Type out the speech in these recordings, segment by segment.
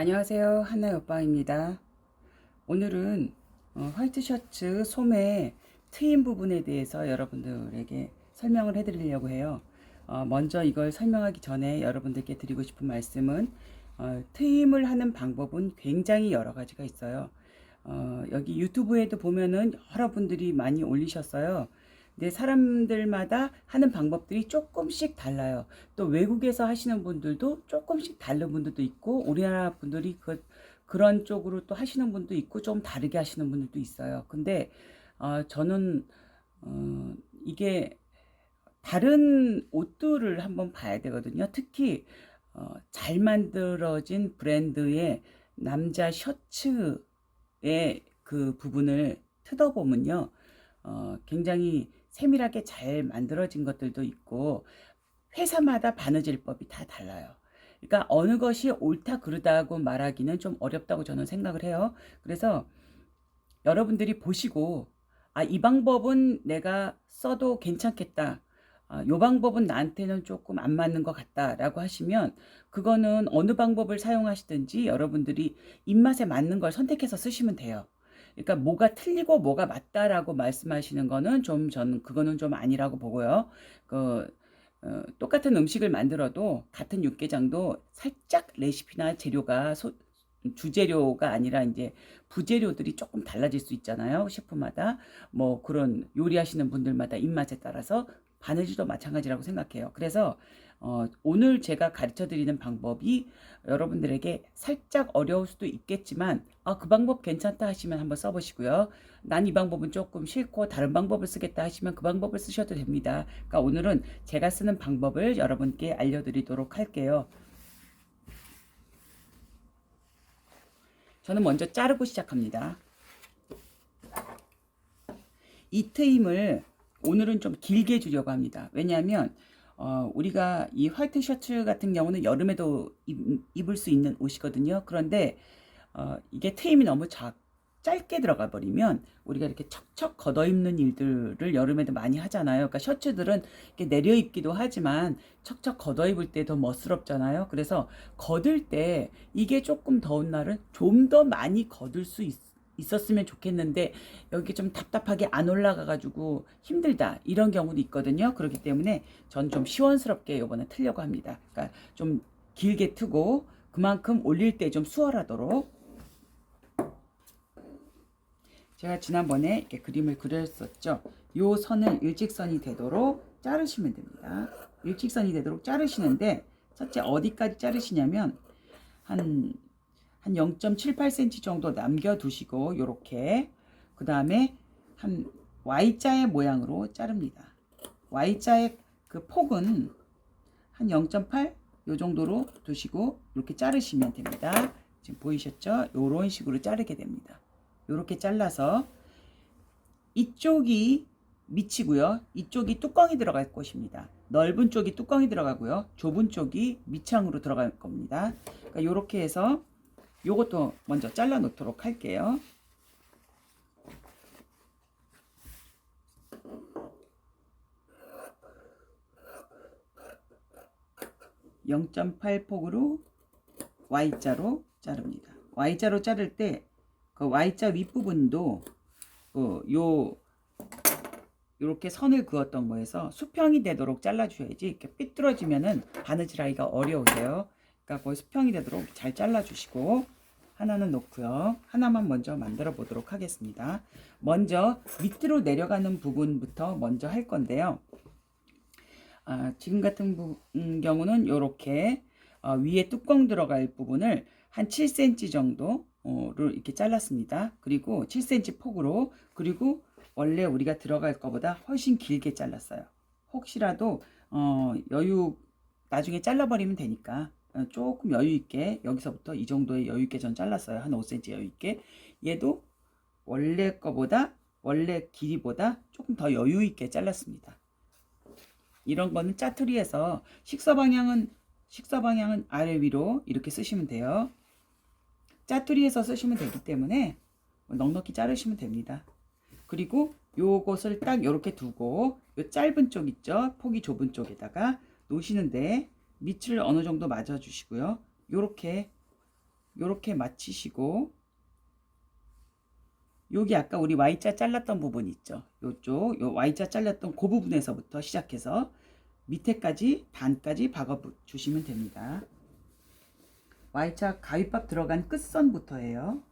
안녕하세요. 한나의 오빠입니다. 오늘은 어, 화이트 셔츠 소매 트임 부분에 대해서 여러분들에게 설명을 해드리려고 해요. 어, 먼저 이걸 설명하기 전에 여러분들께 드리고 싶은 말씀은 어, 트임을 하는 방법은 굉장히 여러 가지가 있어요. 어, 여기 유튜브에도 보면은 여러분들이 많이 올리셨어요. 근데 사람들마다 하는 방법들이 조금씩 달라요. 또 외국에서 하시는 분들도 조금씩 다른 분들도 있고 우리나라 분들이 그 그런 쪽으로 또 하시는 분도 있고 좀 다르게 하시는 분들도 있어요. 근데 어, 저는 어, 이게 다른 옷들을 한번 봐야 되거든요. 특히 어, 잘 만들어진 브랜드의 남자 셔츠의 그 부분을 뜯어보면요. 어, 굉장히 세밀하게 잘 만들어진 것들도 있고 회사마다 바느질법이 다 달라요. 그러니까 어느 것이 옳다 그르다고 말하기는 좀 어렵다고 저는 생각을 해요. 그래서 여러분들이 보시고 아, 이 방법은 내가 써도 괜찮겠다. 아, 요 방법은 나한테는 조금 안 맞는 것 같다라고 하시면 그거는 어느 방법을 사용하시든지 여러분들이 입맛에 맞는 걸 선택해서 쓰시면 돼요. 그러니까 뭐가 틀리고 뭐가 맞다라고 말씀하시는 거는 좀 저는 그거는 좀 아니라고 보고요. 그 어, 똑같은 음식을 만들어도 같은 육개장도 살짝 레시피나 재료가 소, 주재료가 아니라 이제 부재료들이 조금 달라질 수 있잖아요. 셰프마다 뭐 그런 요리하시는 분들마다 입맛에 따라서 바느질도 마찬가지라고 생각해요. 그래서 어, 오늘 제가 가르쳐 드리는 방법이 여러분들에게 살짝 어려울 수도 있겠지만 아, 그 방법 괜찮다 하시면 한번 써보시고요. 난 이 방법은 조금 싫고 다른 방법을 쓰겠다 하시면 그 방법을 쓰셔도 됩니다. 그러니까 오늘은 제가 쓰는 방법을 여러분께 알려드리도록 할게요. 저는 먼저 자르고 시작합니다. 이 트임을 오늘은 좀 길게 주려고 합니다. 왜냐하면 어, 우리가 이 화이트 셔츠 같은 경우는 여름에도 입, 을수 있는 옷이거든요. 그런데 어, 이게 트임이 너무 작, 짧게 들어가 버리면 우리가 이렇게 척척 걷어 입는 일들을 여름에도 많이 하잖아요. 그러니까 셔츠들은 이렇게 내려 입기도 하지만 척척 걷어 입을 때 더 멋스럽잖아요. 그래서 걷을 때 이게 조금 더운 날은 좀 더 많이 걷을 수 있, 있었으면 좋겠는데 여기 좀 답답하게 안 올라가 가지고 힘들다 이런 경우도 있거든요. 그렇기 때문에 전 좀 시원스럽게 이번에 틀려고 합니다. 그러니까 좀 길게 트고 그만큼 올릴 때 좀 수월하도록 제가 지난번에 이렇게 그림을 그렸었죠. 요 선을 일직선이 되도록 자르시면 됩니다. 일직선이 되도록 자르시는데 첫째 어디까지 자르시냐면 한, 한 0.78cm 정도 남겨두시고 요렇게 그 다음에 한 Y자의 모양으로 자릅니다. Y자의 그 폭은 한 0.8 요 정도로 두시고 이렇게 자르시면 됩니다. 지금 보이셨죠? 요런 식으로 자르게 됩니다. 이렇게 잘라서 이쪽이 밑이고요. 이쪽이 뚜껑이 들어갈 것입니다. 넓은 쪽이 뚜껑이 들어가고요. 좁은 쪽이 밑창으로 들어갈 겁니다. 그러니까 이렇게 해서 요것도 먼저 잘라 놓도록 할게요. (0.8) 폭으로 Y자로 자릅니다. Y자로 자를 때 그 Y자 윗부분도 그요 이렇게 선을 그었던 거에서 수평이 되도록 잘라줘야지 이렇게 삐뚤어지면은 바느질하기가 어려우세요. 그러니까 거의 수평이 되도록 잘 잘라주시고 하나는 놓고요. 하나만 먼저 만들어 보도록 하겠습니다. 먼저 밑으로 내려가는 부분부터 먼저 할 건데요. 아, 지금 같은 부, 음, 경우는 이렇게 어, 위에 뚜껑 들어갈 부분을 한 7cm 정도를 이렇게 잘랐습니다. 그리고 7cm 폭으로 그리고 원래 우리가 들어갈 것보다 훨씬 길게 잘랐어요. 혹시라도 어, 여유 나중에 잘라버리면 되니까 어, 조금 여유 있게 여기서부터 이 정도의 여유 있게 전 잘랐어요. 한 5cm 여유 있게. 얘도 원래 거보다 원래 길이보다 조금 더 여유 있게 잘랐습니다. 이런 거는 짜투리에서 식사 방향은 식사 방향은 아래 위로 이렇게 쓰시면 돼요. 짜투리에서 쓰시면 되기 때문에 넉넉히 자르시면 됩니다. 그리고 요것을 딱 이렇게 두고 요 짧은 쪽 있죠? 폭이 좁은 쪽에다가 놓으시는데 밑을 어느 정도 맞아 주시고요. 요렇게 요렇게 맞추시고 여기 아까 우리 Y자 잘랐던 부분 있죠. 요쪽 요 Y자 잘랐던 그 부분에서부터 시작해서 밑에까지 반까지 박아 주시면 됩니다. Y자 가위밥 들어간 끝선부터예요.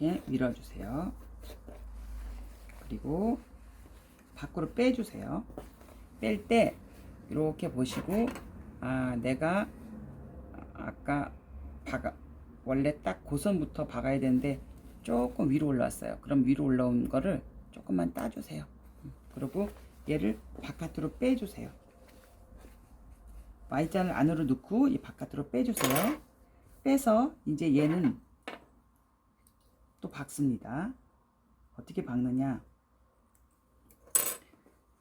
이렇게 밀어주세요. 그리고 밖으로 빼주세요. 뺄 때 이렇게 보시고 아 내가 아까 박아 원래 딱 고선부터 박아야 되는데 조금 위로 올라왔어요. 그럼 위로 올라온 거를 조금만 따주세요. 그리고 얘를 바깥으로 빼주세요. Y자를 안으로 넣고 이 바깥으로 빼주세요. 빼서 이제 얘는 또 박습니다. 어떻게 박느냐?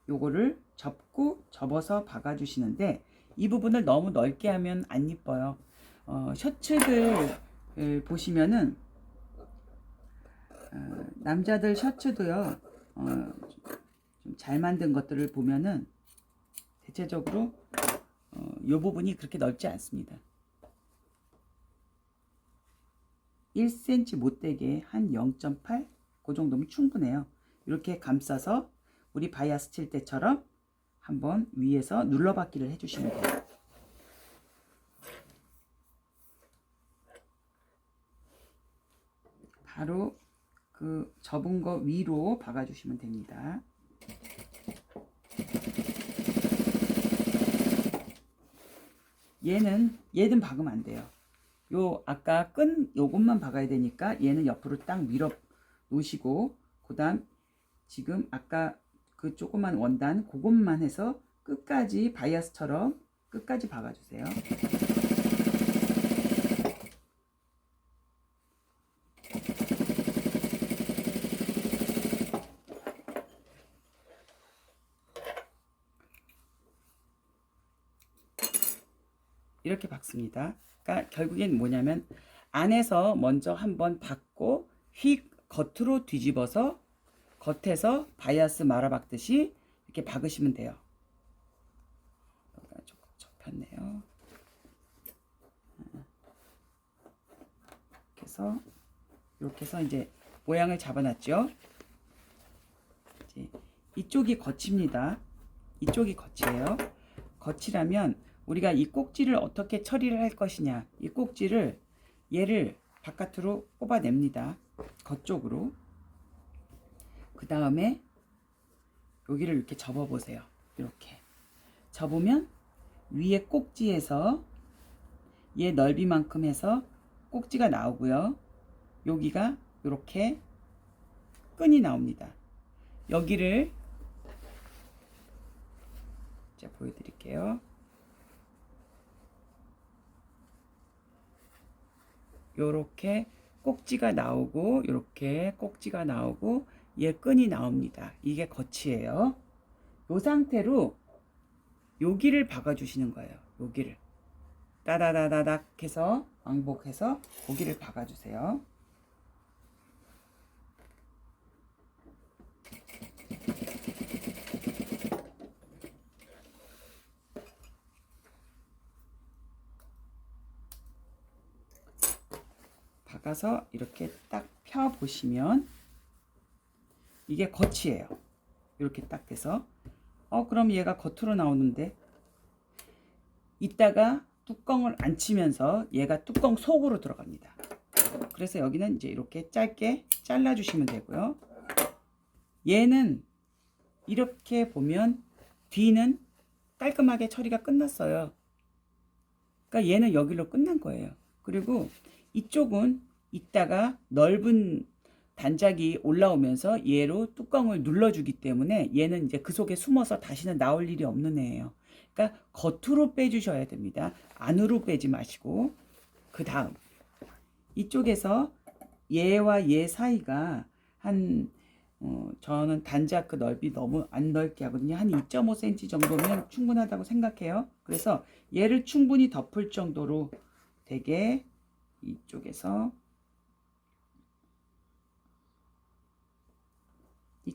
요거를 접고 접어서 박아 주시는데 이 부분을 너무 넓게 하면 안 이뻐요. 어, 셔츠들 보시면은 어, 남자들 셔츠도요. 어, 좀잘 만든 것들을 보면은 대체적으로 어, 요 부분이 그렇게 넓지 않습니다. 1cm 못되게 한 0.8? 그 정도면 충분해요. 이렇게 감싸서 우리 바이아스 칠 때처럼 한번 위에서 눌러받기를 해주시면 돼요. 바로 그 접은 거 위로 박아주시면 됩니다. 얘는 얘는 박으면 안 돼요. 요 아까 끈 요것만 박아야 되니까 얘는 옆으로 딱 밀어 놓으시고 그 다음 지금 아까 그 조그만 원단 그것만 해서 끝까지 바이아스처럼 끝까지 박아주세요. 이렇게 박습니다. 그러니까 결국엔 뭐냐면 안에서 먼저 한번 박고 휙 겉으로 뒤집어서 겉에서 바이아스 말아 박듯이 이렇게 박으시면 돼요. 여기가 조금 접혔네요. 이렇게 해서 이렇게 해서 이제 모양을 잡아놨죠. 이제 이쪽이 겉입니다. 이쪽이 겉이에요. 겉이라면 우리가 이 꼭지를 어떻게 처리를 할 것이냐. 이 꼭지를 얘를 바깥으로 뽑아냅니다. 겉쪽으로. 그 다음에 여기를 이렇게 접어 보세요. 이렇게. 접으면 위에 꼭지에서 얘 넓이만큼 해서 꼭지가 나오고요. 여기가 이렇게 끈이 나옵니다. 여기를 자 보여드릴게요. 요렇게 꼭지가 나오고 요렇게 꼭지가 나오고 얘 끈이 나옵니다. 이게 겉이에요. 요 상태로 여기를 박아 주시는 거예요. 여기를 따다다다닥 해서 왕복해서 고기를 박아 주세요. 박아서 이렇게 딱 펴 보시면 이게 겉이에요. 이렇게 딱 돼서 어 그럼 얘가 겉으로 나오는데 이따가 뚜껑을 안 치면서 얘가 뚜껑 속으로 들어갑니다. 그래서 여기는 이제 이렇게 짧게 잘라 주시면 되고요. 얘는 이렇게 보면 뒤는 깔끔하게 처리가 끝났어요. 그러니까 얘는 여기로 끝난 거예요. 그리고 이쪽은 이따가 넓은 단작이 올라오면서 얘로 뚜껑을 눌러주기 때문에 얘는 이제 그 속에 숨어서 다시는 나올 일이 없는 애예요. 그러니까 겉으로 빼주셔야 됩니다. 안으로 빼지 마시고 그 다음 이쪽에서 얘와 얘 사이가 한 어, 저는 단작 그 넓이 너무 안 넓게 하거든요. 한 2.5cm 정도면 충분하다고 생각해요. 그래서 얘를 충분히 덮을 정도로 되게 이쪽에서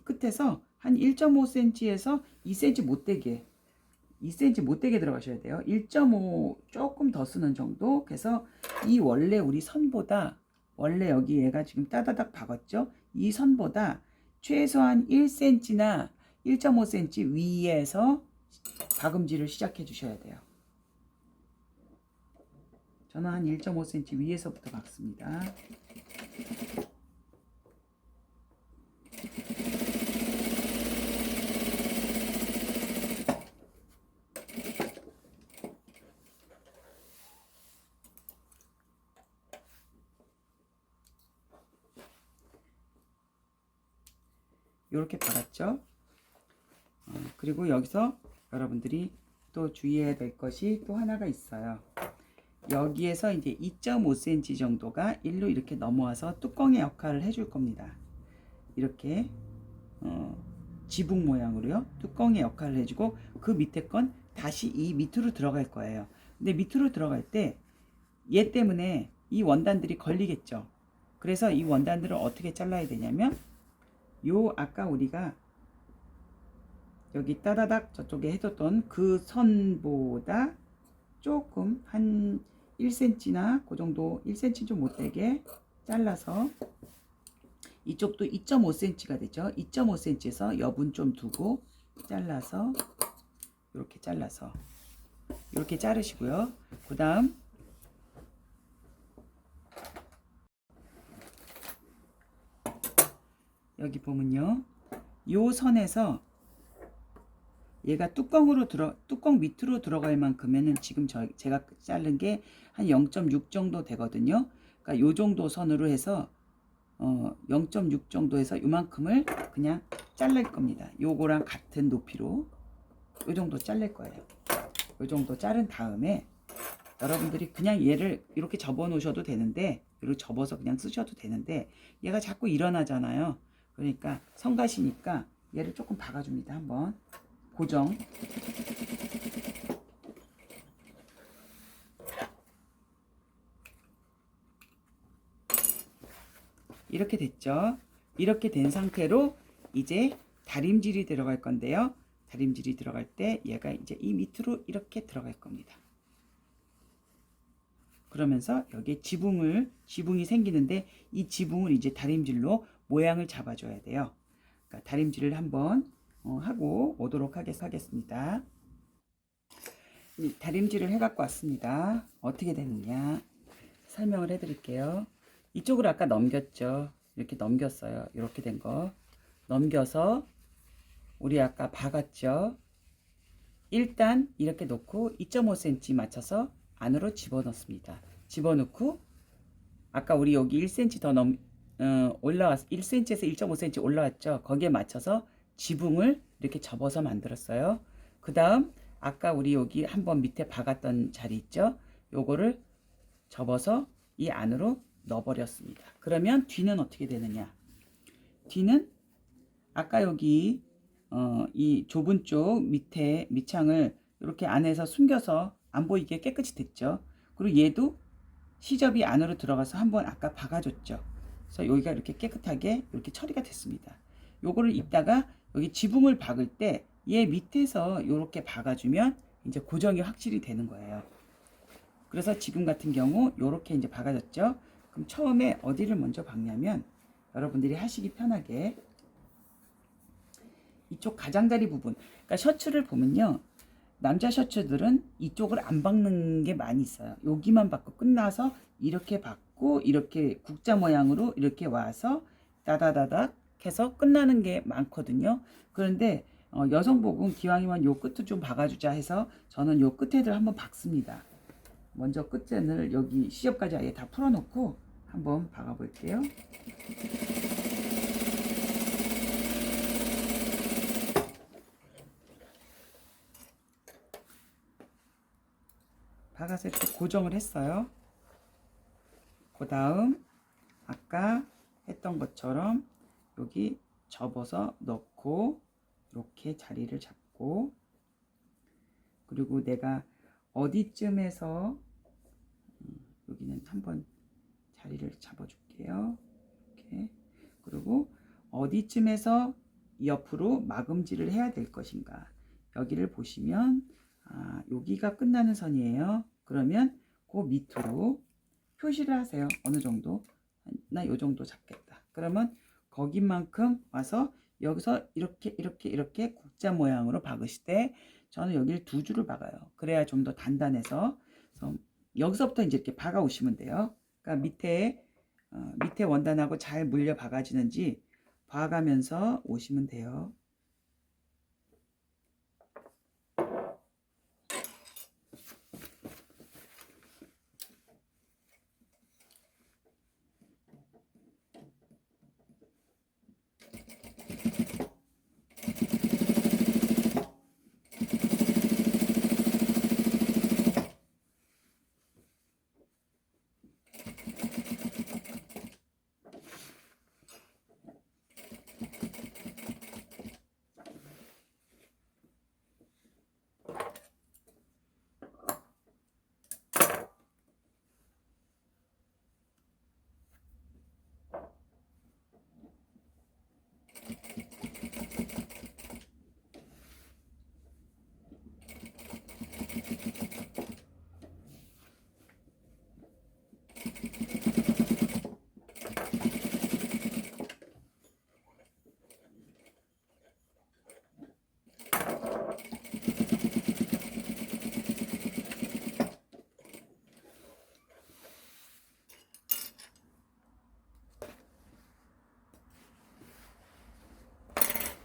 끝에서 한 1.5cm에서 2cm 못되게 2cm 못되게 들어가셔야 돼요. 1.5 조금 더 쓰는 정도. 그래서 이 원래 우리 선보다 원래 여기 얘가 지금 따다닥 박았죠. 이 선보다 최소한 1cm나 1.5cm 위에서 박음질을 시작해 주셔야 돼요. 저는 한 1.5cm 위에서부터 박습니다. 이렇게 박았죠. 어, 그리고 여기서 여러분들이 또 주의해야 될 것이 또 하나가 있어요. 여기에서 이제 2.5cm 정도가 일로 이렇게 넘어와서 뚜껑의 역할을 해줄 겁니다. 이렇게 어, 지붕 모양으로요. 뚜껑의 역할을 해주고 그 밑에 건 다시 이 밑으로 들어갈 거예요. 근데 밑으로 들어갈 때 얘 때문에 이 원단들이 걸리겠죠. 그래서 이 원단들을 어떻게 잘라야 되냐면 요 아까 우리가 여기 따다닥 저쪽에 해뒀던 그 선보다 조금 한 1cm나 그 정도 1cm 좀 못되게 잘라서 이쪽도 2.5cm가 되죠. 2.5cm에서 여분 좀 두고 잘라서 이렇게 잘라서 이렇게 자르시고요. 그 다음 여기 보면요. 요 선에서 얘가 뚜껑으로 들어 뚜껑 밑으로 들어갈 만큼에는 지금 저 제가 자른 게 한 0.6 정도 되거든요. 그러니까 요 정도 선으로 해서 어 0.6 정도에서 요만큼을 그냥 잘랄 겁니다. 요거랑 같은 높이로 요 정도 잘릴 거예요. 요 정도 자른 다음에 여러분들이 그냥 얘를 이렇게 접어 놓으셔도 되는데 이렇게 접어서 그냥 쓰셔도 되는데 얘가 자꾸 일어나잖아요. 그러니까 성가시니까 얘를 조금 박아줍니다. 한번 고정. 이렇게 됐죠. 이렇게 된 상태로 이제 다림질이 들어갈 건데요. 다림질이 들어갈 때 얘가 이제 이 밑으로 이렇게 들어갈 겁니다. 그러면서 여기에 지붕을 지붕이 생기는데 이 지붕을 이제 다림질로 모양을 잡아줘야 돼요. 그러니까 다림질을 한번 어, 하고 오도록 하겠, 하겠습니다. 이 다림질을 해갖고 왔습니다. 어떻게 되느냐 설명을 해드릴게요. 이쪽을 아까 넘겼죠. 이렇게 넘겼어요. 이렇게 된 거. 넘겨서 우리 아까 박았죠. 일단 이렇게 놓고 2.5cm 맞춰서 안으로 집어넣습니다. 집어넣고 아까 우리 여기 1cm 더 넘, 어, 올라왔 1cm에서 1.5cm 올라왔죠. 거기에 맞춰서 지붕을 이렇게 접어서 만들었어요. 그 다음 아까 우리 여기 한번 밑에 박았던 자리 있죠. 요거를 접어서 이 안으로 넣어버렸습니다. 그러면 뒤는 어떻게 되느냐? 뒤는 아까 여기 어, 이 좁은 쪽 밑에 밑창을 이렇게 안에서 숨겨서 안 보이게 깨끗이 됐죠. 그리고 얘도 시접이 안으로 들어가서 한번 아까 박아줬죠. 그래서 여기가 이렇게 깨끗하게 이렇게 처리가 됐습니다. 요거를 이따가 여기 지붕을 박을 때 얘 밑에서 이렇게 박아주면 이제 고정이 확실히 되는 거예요. 그래서 지금 같은 경우 이렇게 이제 박아졌죠. 그럼 처음에 어디를 먼저 박냐면 여러분들이 하시기 편하게 이쪽 가장다리 부분, 그러니까 셔츠를 보면요. 남자 셔츠들은 이쪽을 안 박는 게 많이 있어요. 여기만 박고 끝나서 이렇게 박 고 이렇게 국자 모양으로 이렇게 와서 따다다닥 해서 끝나는 게 많거든요. 그런데 어, 여성복은 기왕이면 요 끝을 좀 박아주자 해서 저는 요 끝에를 한번 박습니다. 먼저 끝에를 여기 시접까지 아예 다 풀어놓고 한번 박아볼게요. 박아서 이렇게 고정을 했어요. 그 다음 아까 했던 것처럼 여기 접어서 넣고 이렇게 자리를 잡고 그리고 내가 어디쯤에서 음, 여기는 한번 자리를 잡아줄게요. 이렇게 그리고 어디쯤에서 옆으로 마금질을 해야 될 것인가. 여기를 보시면 아, 여기가 끝나는 선이에요. 그러면 그 밑으로 표시를 하세요. 어느 정도. 나 요 정도 잡겠다. 그러면 거기만큼 와서 여기서 이렇게 이렇게 이렇게 국자 모양으로 박으실 때 저는 여기를 두 줄을 박아요. 그래야 좀 더 단단해서 여기서부터 이제 이렇게 박아 오시면 돼요. 그러니까 밑에 어, 밑에 원단하고 잘 물려 박아지는지 봐가면서 오시면 돼요.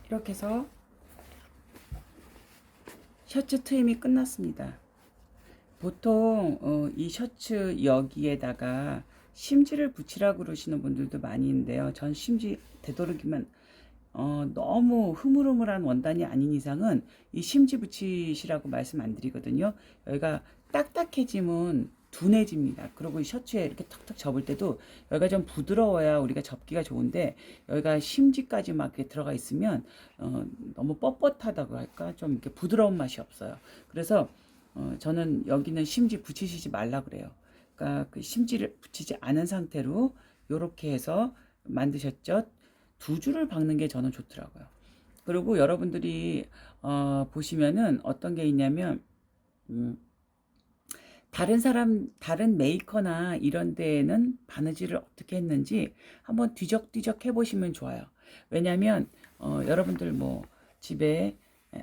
이렇게 해서 셔츠 트임이 끝났습니다. 보통 어, 이 셔츠 여기에다가 심지를 붙이라고 그러시는 분들도 많이 있는데요. 전 심지 되도록이면 어, 너무 흐물흐물한 원단이 아닌 이상은 이 심지 붙이시라고 말씀 안 드리거든요. 여기가 딱딱해지면 둔해집니다. 그리고 이 셔츠에 이렇게 턱턱 접을 때도 여기가 좀 부드러워야 우리가 접기가 좋은데 여기가 심지까지 막 이렇게 들어가 있으면 어, 너무 뻣뻣하다고 할까 좀 이렇게 부드러운 맛이 없어요. 그래서 어, 저는 여기는 심지 붙이시지 말라 그래요. 그러니까 그 심지를 붙이지 않은 상태로 이렇게 해서 만드셨죠. 두 줄을 박는 게 저는 좋더라고요. 그리고 여러분들이 어, 보시면은 어떤 게 있냐면 음, 다른 사람 다른 메이커나 이런 데에는 바느질을 어떻게 했는지 한번 뒤적뒤적 해보시면 좋아요. 왜냐하면 어, 여러분들 뭐 집에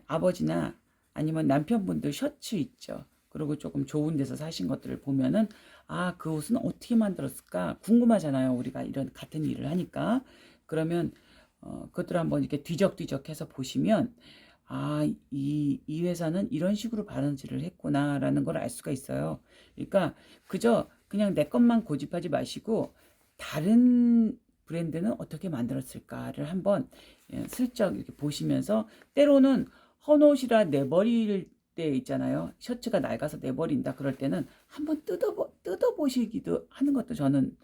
아버지나 아니면 남편분들 셔츠 있죠. 그리고 조금 좋은 데서 사신 것들을 보면은 아 그 옷은 어떻게 만들었을까 궁금하잖아요. 우리가 이런 같은 일을 하니까 그러면 어, 그것들 한번 이렇게 뒤적뒤적 해서 보시면 아, 이, 이 회사는 이런 식으로 바느질을 했구나라는 걸 알 수가 있어요. 그러니까 그저 그냥 내 것만 고집하지 마시고 다른 브랜드는 어떻게 만들었을까를 한번 예, 슬쩍 이렇게 보시면서 때로는 헌옷이라 내버릴 때 있잖아요. 셔츠가 낡아서 내버린다 그럴 때는 한번 뜯어 뜯어보시기도 하는 것도 저는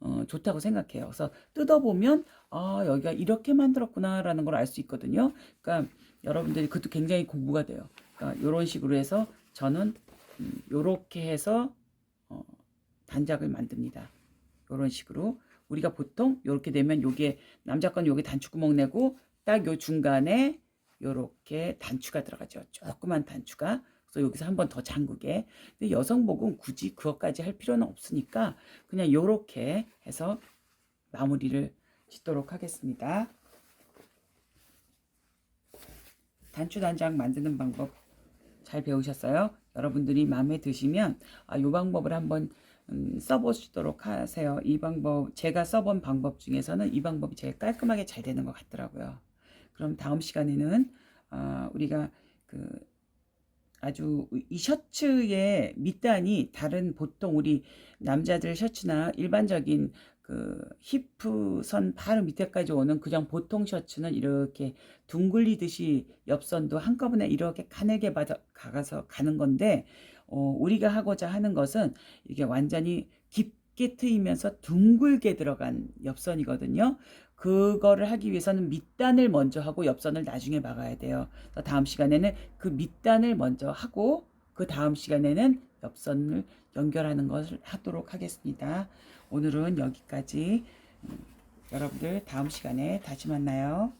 어, 좋다고 생각해요. 그래서 뜯어보면 아 여기가 이렇게 만들었구나라는 걸 알 수 있거든요. 그러니까 여러분들이 그것도 굉장히 공부가 돼요. 그러니까 이런 식으로 해서 저는 음, 요렇게 해서 어, 단작을 만듭니다. 이런 식으로 우리가 보통 이렇게 되면 요게 남자 건 요게 단추구멍 내고 딱 요 중간에 요렇게 단추가 들어가죠. 조그만 단추가. 그래서 여기서 한 번 더 잠그게. 근데 여성복은 굳이 그것까지 할 필요는 없으니까 그냥 요렇게 해서 마무리를 짓도록 하겠습니다. 단추 단장 만드는 방법 잘 배우셨어요? 여러분들이 마음에 드시면 아, 이 방법을 한번 음, 써보시도록 하세요. 이 방법 제가 써본 방법 중에서는 이 방법이 제일 깔끔하게 잘 되는 것 같더라고요. 그럼 다음 시간에는 어, 우리가 그 아주 이 셔츠의 밑단이 다른 보통 우리 남자들 셔츠나 일반적인 그 히프선 바로 밑에까지 오는 그냥 보통 셔츠는 이렇게 둥글리듯이 옆선도 한꺼번에 이렇게 가늘게 받아 가서 가는 건데 어, 우리가 하고자 하는 것은 이게 완전히 깊게 트이면서 둥글게 들어간 옆선이거든요. 그거를 하기 위해서는 밑단을 먼저 하고 옆선을 나중에 막아야 돼요. 다음 시간에는 그 밑단을 먼저 하고 그 다음 시간에는 옆선을 연결하는 것을 하도록 하겠습니다. 오늘은 여기까지. 음, 여러분들 다음 시간에 다시 만나요.